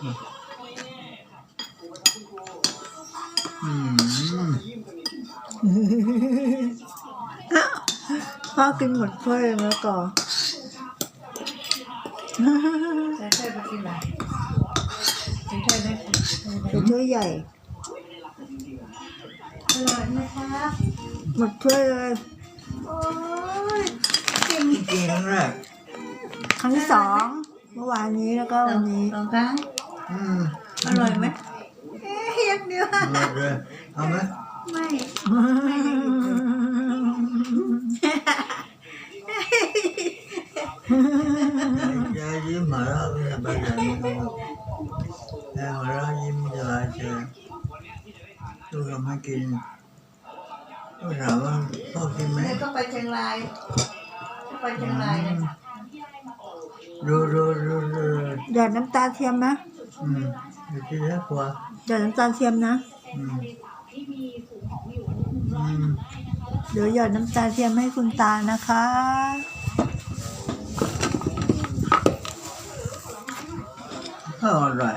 พ่อกินหมดถ้วยแล้วก็ใช้ถ้วคินอะไใช้ได้เป็ถ้วยใหญ่อร่อยนะคะหมดถ้วยเลยจริงเต็มจริงๆนะครั้งที่สองเมื่อวานนี้แล้วก็วันนี้ สองครั้ง อืมอร่อยไหมเอ๊ะอย่างเดียวหมดเลยเอาไหมไม่ยายยิ้มหัวเราะสบายใจยายหัวเราะยิ้มสบายใจลูกทำให้กินลูกถามว่าพ่อกินไหมเดี๋ยวก็ไปเชียงรายก็ไปเชียงรายนะดูดูดูดูหยอดน้ำตาลเทียมนะ อืมดูที่แรกว่าหยอดน้ำตาลเทียมนะ อืมอืมเดี๋ยวหยอดน้ำตาลเทียมให้คุณตานะคะ ข้าวอร่อย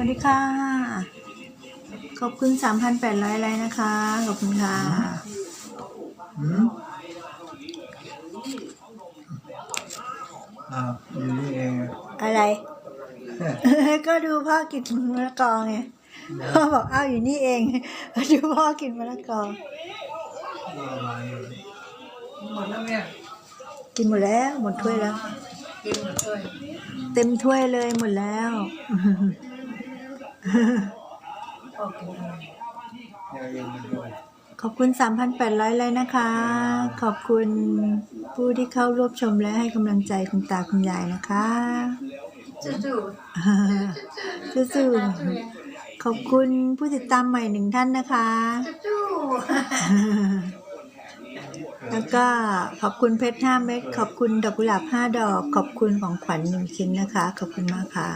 ากกินอะไรยิ้มอยากคุยหัวเราะแล้วกินอีกสวัสดีค่ะ ขอบคุณ3,800ไลค์นะคะ ขอบคุณค่ะอืมอ้าวอยู่นี่เองอะไร ก็ดูพ่อกินมะละกอไง พ่อบอกอ้าวอยู่นี่เอง ดูพ่อกินมะละกอหมดแล้วเนี่ยกินหมดแล้ว หมดถ้วยแล้วกินหมดเลยเต็มถ้วยเลยหมดแล้ว ขอบคุณ 3,800 ไลค์นะคะ ขอบคุณผู้ที่เข้าร่วมชมและให้กำลังใจคุณตาคุณยายนะคะจู่สู้ๆขอบคุณผู้ติดตามใหม่หนึ่งท่านนะคะๆจู่แล้วก็ขอบคุณเพชรห้าเม็ด ขอบคุณดอกกุหลาบห้าดอก ขอบคุณของขวัญหนึ่งชิ้นนะคะ ขอบคุณมากค่ะ